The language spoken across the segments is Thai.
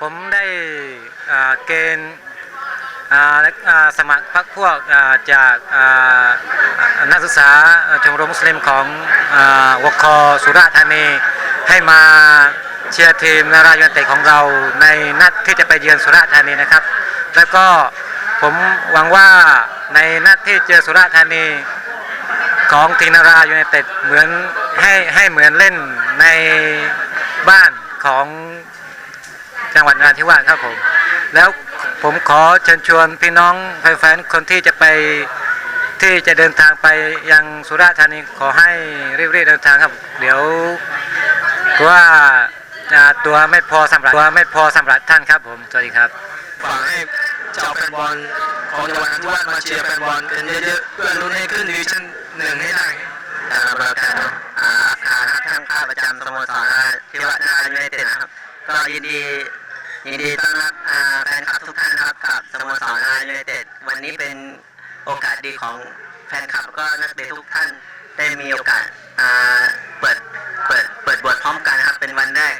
ผมได้เกณฑ์สมัครพรรคพวกาจากานักศึกษาชมรมมุสลิมของอวคสุราธานีให้มาเชียร์ทีมนารายูไนเต็ดของเราในนัดที่จะไปเยือนสุราธานีนะครับ แล้วก็ผมหวังว่าในนัดที่เจอสุราธานีของทีมนารายูไนเต็ดเหมือนให้ให้เหมือนเล่นในบ้านของ จังหวัดนราธิวาสครับผม แล้วผมขอเชิญชวนพี่น้องแฟนๆคนที่จะไปที่จะเดินทางไปยังสุราษฎร์ธานีขอให้รีบๆเดินทางครับ เดี๋ยวกลัวว่าอ่าตัวไม่พอสำหรับตัวไม่พอสำหรับท่านครับผมสวัสดีครับ ฝากให้ชาวแฟนบอลของจังหวัดนราธิวาสมาเชียร์แฟนบอลกันเยอะๆเพื่อลุ้นให้ขึ้นดิวิชั่นหนึ่งให้ได้ตามเราการอาอาครับทางข้าประจำสโมสรที่วัดนายูไนเต็ดนะครับ ก็ยินดี ยินดีต้อนรับแฟนคลับทุกท่านครับกับสโมสรนายูไนเต็ดวันนี้เป็นโอกาสดีของแฟนคลับก็นักเตะทุกท่านได้มีโอกาสเปิดเปิดเปิดบทพร้อมกันนะครับเป็นวันแรก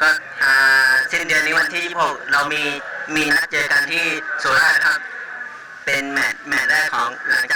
ก็สิ้นเดือนนี้วันที่ 26 เรามีมีนัดเจอกันที่สุราษฎร์ครับ เป็นแมตช์แมตช์แรกของหลังจาก